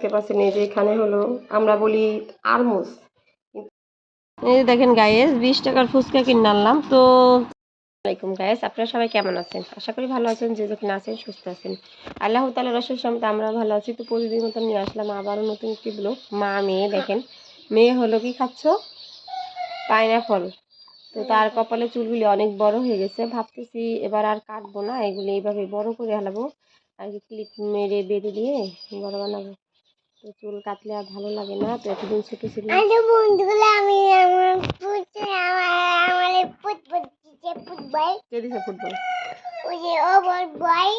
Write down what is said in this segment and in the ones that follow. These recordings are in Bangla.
এখানে হলো, আমরা বলি আরমুজ। এই দেখেন গায়েস বিশ টাকার ফুচকা কিনে আনলাম। তো আসসালামাইকুম গায়েস আপনারা সবাই কেমন আছেন? আশা করি ভালো আছেন, যে যেখানে আছেন, সুস্থ আছেন। আল্লাহ তালা রসের সময় আমরা ভালো আছি। তো প্রতিদিন মতো নিয়ে আসলাম আবারও নতুন একটি ব্লগ মা, মেয়ে, দেখেন। মেয়ে হলো কি খাচ্ছ? পাইনাপল তো তার কপালে চুলগুলি অনেক বড় হয়ে গেছে। ভাবতেছি এবার আর কাটবো না, এগুলি এইভাবে বড় করে হালাবো। আর কি ক্লিপ মেরে বেঁধে দিয়ে বড় বানাবো। তো চুল কাটলে আর ভালো লাগে না তো এতদিন ছোট ছিল বন্ধুগুলো আমি আমার আমার ফুটবল ফুটবল কে দিছে ফুটবল? ওই যে ওভার বয়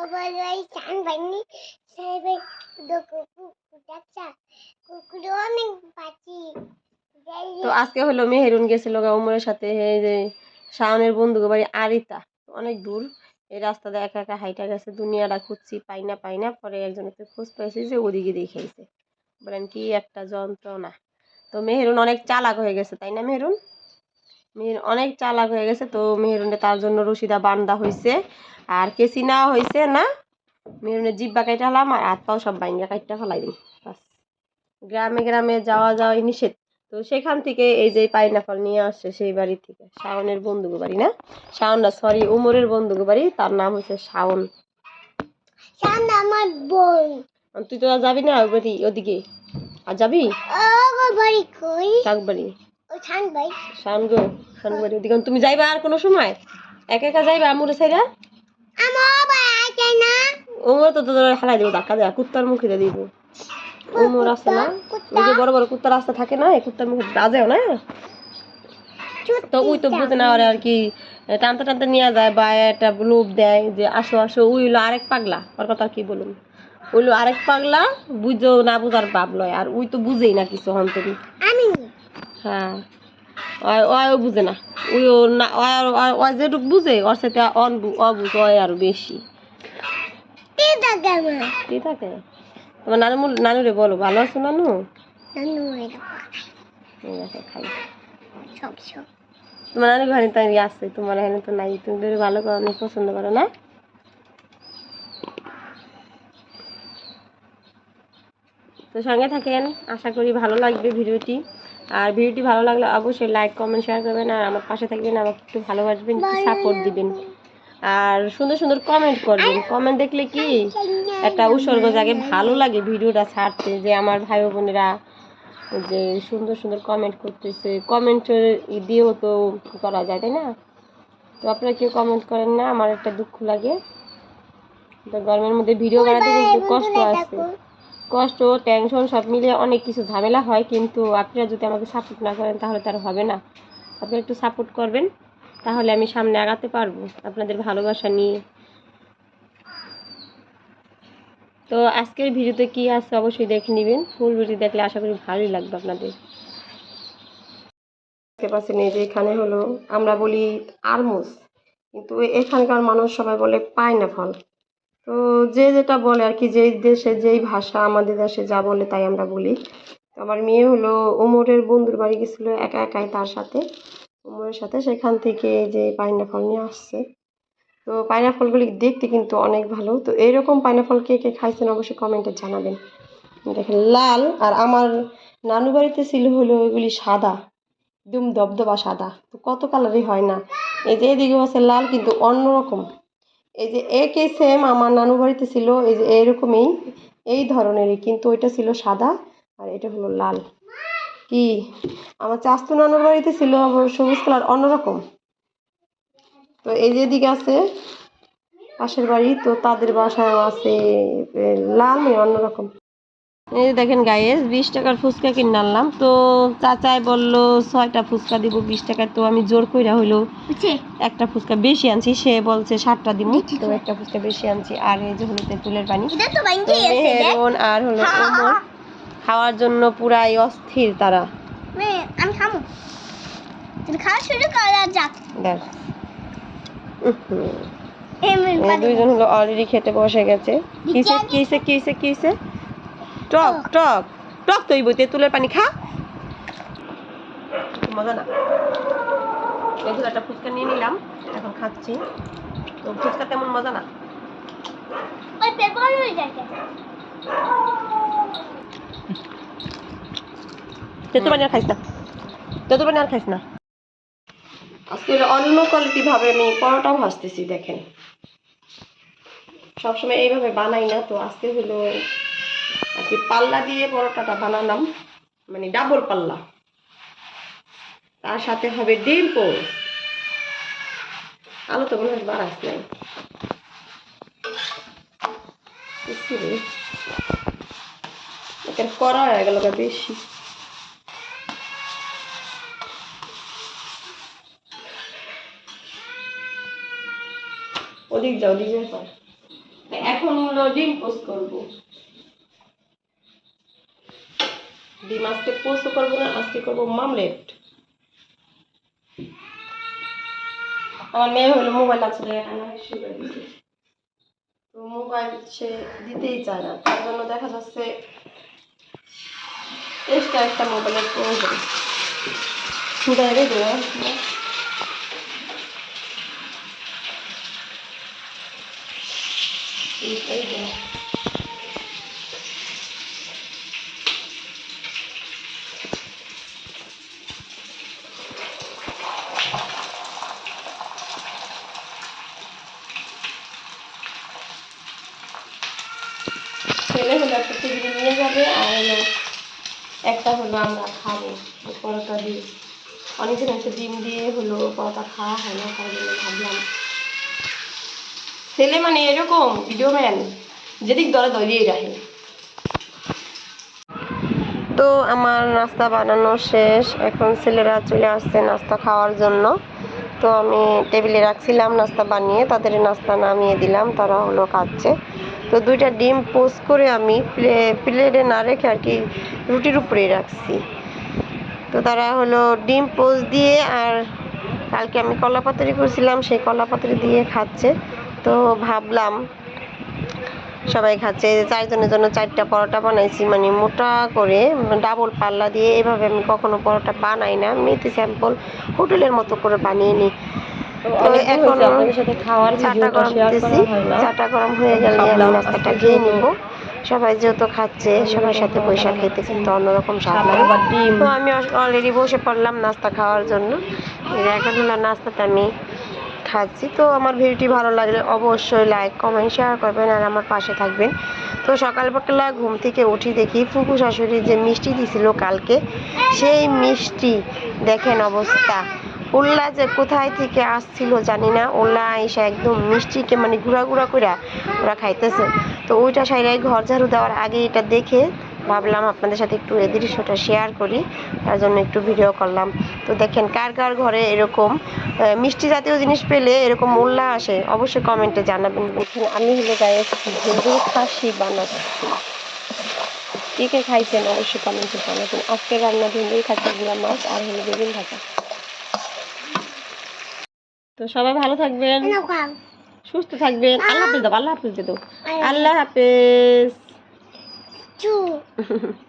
ওভার বয় চান বানি সাইবে কুকু কুটাচ্ছা কুকুর অনেক পাখি। তো আজকে হলো মেহেরুন গেছিল গা উমরের সাথে এই যে শাওনের বন্ধু বাড়ি আরিতা অনেক দূর। এই রাস্তাতে একা একা হাইটা গেছে, দুনিয়াটা খুঁজছি, পাই না পাই না। পরে একজনের খোঁজ পাইছি যে ওদিকে দেখাইছে। বলেন, কি একটা যন্ত্রণা। তো মেহেরুন অনেক চালাক হয়ে গেছে, তাই না মেহেরুন? মেহের অনেক চালাক হয়ে গেছে, তো মেহেরুনে তার জন্য রশিদা বান্দা হয়েছে আর কেসি নেওয়া হয়েছে না, মেহেরুনের জিব্বা কাইটা হলাম আর হাত পাও সব বাইঙ্গা কাইটা ফেলাই দিই গ্রামে গ্রামে যাওয়া যাওয়াই নিষেধ। তো সেখান থেকে এই যে পাইনাপল নিয়ে আসছে সেই বাড়ি থেকে শাওনের বন্ধুগো বাড়ি না? শাওন না সরি উমরের বন্ধুগো বাড়ি তার নাম হচ্ছে শাওন। চান আমার বোন। তুই তো যাবি না ওই বাড়ি ওদিকে? আর যাবি? ও বাড়ি কই? শাকবাড়ি। ও চান ভাই শাওন গো শাওন বাড়ি ওদিকে। তুমি যাইবা আর কোনো সময়? একা একা যাইবা আমুরে সাইরা আমার চাই না। উমর তো তোদের হালাই দেবো ধাক্কা দেয়া কুত্তার মুখে দিয়ে দিব। উমর আছে না? ওই যে বড় বড় কুত্তার রাস্তা থাকে না এই কুত্তার মুখে বাজেও না? তো ওই তো বুঝে না আর কি টানতে টানতে নিয়ে যায় বা একটা লোভ দেয় যে আসো আসো ওই হলো আরেক পাগলা ওর কথা কি বলুন? ওই হলো আরেক পাগলা বুঝো না বুঝার ভাব লয় আর ওই তো বুঝেই না কিছু হন তুমি হ্যাঁ ওয়ও বুঝে না। না ওই আর- ওই- ওই যেটুক বুঝে ওর সাথে অন অবুঝ হয় আরও বেশি। কে থাকে? তোমার নানু নানুরে বলো ভালো আছো নানু? নানু খাই। সব সব। তোমার নানু ঘরে তো আছে তোমার এখানে তো নাই তুমি যদি ভালো করো অনেক পছন্দ করো না? তো সঙ্গে থাকেন আশা করি ভালো লাগবে ভিডিওটি। আর ভিডিওটি ভালো লাগলে অবশ্যই লাইক কমেন্ট শেয়ার করবেন আর আমার পাশে থাকবেন আমাকে একটু ভালোবাসবেন একটু সাপোর্ট দিবেন। আর সুন্দর সুন্দর কমেন্ট করবেন। কমেন্ট দেখলে কি? একটা উৎসর্গ জাগে। ভালো লাগে ভিডিওটা ছাড়তে যে আমার ভাই বোনেরা যে সুন্দর সুন্দর কমেন্ট করতেছে। কমেন্ট দিয়েও তো করা যায় তাই না? তো আপনারা কেউ কমেন্ট করেন না আমার একটা দুঃখ লাগে। তো গরমের মধ্যে ভিডিও বানাতে কিন্তু কষ্ট আছে। কষ্ট টেনশন সব মিলিয়ে অনেক কিছু ঝামেলা হয় কিন্তু আপনারা যদি আমাকে সাপোর্ট না করেন তাহলে তার হবে না। আপনারা একটু সাপোর্ট করবেন। তাহলে আমি সামনে আগাতে পারব আপনাদের ভালোবাসা নিয়ে। তো আজকের ভিডিওতে কি আছে অবশ্যই দেখে নেবেন। ফুল ভিডিও দেখলে আশা করি ভালোই লাগবে আপনাদের। দেখতে পাচ্ছেন যে এখানে হলো, আমরা বলি আরমুজ। কিন্তু এখানকার মানুষ সবাই বলে পাইনাফল তো যে যেটা বলে আর কি যেই দেশে যেই ভাষা আমাদের দেশে যা বলে তাই আমরা বলি। আমার মেয়ে হলো ওমরের বন্ধুর বাড়ি গেছিল একা একাই তার সাথে। ওমরের সাথে সেখান থেকে যে পাইনাফল নিয়ে আসছে। তো পাইনাফলগুলি দেখতে কিন্তু অনেক ভালো। তো এইরকম পাইনাফল কে কে খাইছেন অবশ্যই কমেন্টে জানাবেন। দেখেন, লাল আর আমার নানু বাড়িতে ছিল হলো ওইগুলি সাদা, একদম দবদবা সাদা। তো কত কালারই হয় না। এই যে এদিকে আছে লাল কিন্তু অন্যরকম। এই যে একই সেম আমার নানু বাড়িতে ছিল, এই যে এরকমই এই ধরনেরই। কিন্তু ওইটা ছিল সাদা আর এটা হলো লাল। কি? আমার চাস্তু নানুর বাড়িতে ছিল আবার সবুজ কালার অন্যরকম। তো এই যে এদিকে আছে পাশের বাড়ি তো তাদের বাসায় আছে লাল নয় অন্যরকম। এই যে দেখেন গায়েস বিশ টাকার ফুচকা কিনে আনলাম। তো চাচাই বলল ছয়টা ফুচকা দিব বিশ টাকায়। তো আমি জোর কইরা হইল একটা ফুচকা বেশি আনছি। সে বলছে ষাটটা দিব তো একটা ফুচকা বেশি আনছি। আর এই যে হলো তেঁতুলের পানি। আর হলো খাওয়ার জন্য পুরাই অস্থির তারা। আমি খামু। তুমি খাওয়া শুরু করা যাক। দেখ দুইজন হলো অলরেডি খেতে বসে গেছে। কিসে কিসে কিসে কিসে? টক টক। টক। তৈব তেঁতুলের পানি খা। মজা না। তেঁতুল একটা ফুচকা নিয়ে নিলাম এখন খাচ্ছি। তো ফুচকা তেমন মজা না ওই পেপার হয়ে যাচ্ছে তেঁতুল পানি খাইস না। তেঁতুল খাইস না। আজকে অন্য কোয়ালিটি ভাবে আমি পরোটা ভাজতেছি, দেখেন। সবসময় এইভাবে বানাই না, তো আজকে হলো আর কি পাল্লা দিয়ে পরোটাটা বানালাম মানে ডাবল পাল্লা। তার সাথে হবে ডিম পোস্ট আলু তো মনে হয় বাড়াস নাই। ইসি রে। এখানে করা হয়ে গেল বেশি ওদিক যাও ওদিক যাও। এখন হলো ডিম পোস্ট করব ডিম আজকে পোস্ট করব না, আজকে করব মামলেট আমার মেয়ে হলো মোবাইল আছে তো মোবাইল সে দিতেই চায় না, তার জন্য দেখা যাচ্ছে এক্সট্রা একটা মোবাইলের প্রয়োজন দেখে দেওয়া এইটাই দেওয়া ছেলে হলো একটা টিফিনে নিয়ে যাবে আর হলো একটা হলো আমরা খাব, পরোটা দিয়ে। অনেকদিন হচ্ছে ডিম দিয়ে হলো পরোটা খাওয়া হয় না, তাই জন্য ভাবলাম। ছেলে মানে এরকম ভিডিও ম্যান যেদিক দরে দরিয়েই রাখে। তো আমার নাস্তা বানানো শেষ, এখন ছেলেরা চলে আসছে নাস্তা খাওয়ার জন্য। তো আমি টেবিলে রাখছিলাম নাস্তা বানিয়ে, তাদের নাস্তা নামিয়ে দিলাম, তারা হলো খাচ্ছে। তো দুইটা ডিম পোস্ট করে আমি প্লে- প্লেটে না রেখে আর কি রুটির উপরেই রাখছি। তো তারা হলো ডিম পোস্ট দিয়ে আর কালকে আমি কলা পাতারি করছিলাম, সেই কলা পাতারি দিয়ে খাচ্ছে। তো ভাবলাম সবাই খাচ্ছে চারজনের জন্য চারটা পরোটা বানাইছি মানে মোটা করে, ডাবল পাল্লা দিয়ে, এভাবে আমি কখনো পরোটা বানাই না। মেথি স্যাম্পল হোটেলের মতো করে বানিয়ে নিই। তো এখন চাটা গরম দিতেছি চাটা গরম হয়ে গেলে আমি নাস্তাটা খেয়ে নিব। সবাই যেহেতু খাচ্ছে সবার সাথে বৈশাখ খেতে কিন্তু অন্যরকম স্বাদ লাগে তো আমি অলরেডি বসে পড়লাম নাস্তা খাওয়ার জন্য। এখন হলো নাস্তাটা আমি খাচ্ছি। তো আমার ভিডিওটি ভালো লাগলে অবশ্যই লাইক কমেন্ট শেয়ার করবেন আর আমার পাশে থাকবেন। তো সকালবেলা ঘুম থেকে উঠি দেখি ফুকু শাশুড়ি যে মিষ্টি দিছিল কালকে সেই মিষ্টি দেখেন অবস্থা। উল্লা যে কোথায় থেকে আসছিল জানি না। উল্লা আইসা একদম মিষ্টিকে মানে গুঁড়া গুঁড়া করে ওরা খাইতেছে। তো ওইটা সাইডে ঘর ঝাড়ু দেওয়ার আগে এটা দেখে ভাবলাম আপনাদের সাথে একটু এই দৃশ্যটা শেয়ার করি। তার জন্য একটু ভিডিও করলাম। তো দেখেন কার কার ঘরে এরকম মিষ্টি জাতীয় জিনিস পেলে এরকম উল্লাহ আসে, অবশ্যই কমেন্টে জানাবেন। দেখেন আমি হলো গায়ে ভেন্ডি খাসি বানাচ্ছি কে কে খাইছেন অবশ্যই কমেন্টে জানাবেন। আজকে রান্না ভেন্ডি খাসি গুঁড়া মাছ আর হলো বেগুন ভাজা। তো সবাই ভালো থাকবেন। সুস্থ থাকবেন। আল্লাহ হাফিজ দেবো আল্লাহ হাফিজ দেবো আল্লাহ হাফেজ।